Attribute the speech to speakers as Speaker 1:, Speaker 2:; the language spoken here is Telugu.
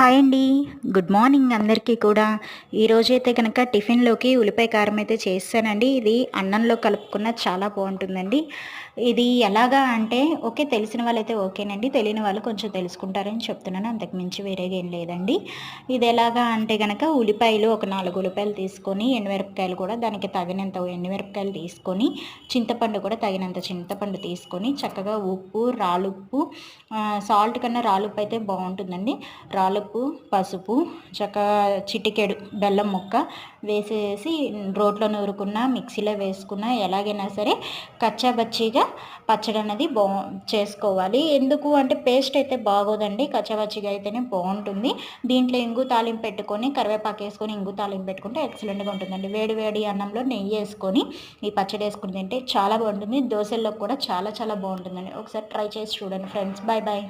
Speaker 1: హాయ్ అండి. గుడ్ మార్నింగ్ అందరికీ కూడా. ఈరోజైతే కనుక టిఫిన్లోకి ఉల్లిపాయ కారం అయితే చేస్తానండి. ఇది అన్నంలో కలుపుకున్న చాలా బాగుంటుందండి. ఇది ఎలాగా అంటే ఓకే తెలిసిన వాళ్ళైతే ఓకేనండి. తెలియని వాళ్ళు కొంచెం తెలుసుకుంటారని చెప్తున్నాను. అంతకు మించి వేరేగా ఏం లేదండి. ఇది ఎలాగా అంటే కనుక ఉల్లిపాయలు ఒక నాలుగు ఉల్లిపాయలు తీసుకొని ఎండుమిరపకాయలు కూడా దానికి తగినంత ఎండుమిరపకాయలు తీసుకొని చింతపండు కూడా తగినంత చింతపండు తీసుకొని చక్కగా ఉప్పు రాలుప్పు సాల్ట్ కన్నా రాలుప్పు అయితే బాగుంటుందండి. ఉప్పు పసుపు చక్కగా చిటికెడు బెల్లం ముక్క వేసేసి రోట్లో నూరుకున్న మిక్సీలో వేసుకున్న ఎలాగైనా సరే కచ్చాబచ్చిగా పచ్చడి అనేది బా చేసుకోవాలి. ఎందుకు అంటే పేస్ట్ అయితే బాగోదండి. కచ్చాబచ్చిగా అయితేనే బాగుంటుంది. దీంట్లో ఇంగు తాలింపు పెట్టుకొని కరివేపాకు వేసుకొని ఇంగు తాలింపు పెట్టుకుంటే ఎక్సలెంట్గా ఉంటుందండి. వేడి వేడి అన్నంలో నెయ్యి వేసుకొని ఈ పచ్చడి వేసుకుని తింటే చాలా బాగుంటుంది. దోశల్లో కూడా చాలా చాలా బాగుంటుందండి. ఒకసారి ట్రై చేసి చూడండి ఫ్రెండ్స్. Bye bye.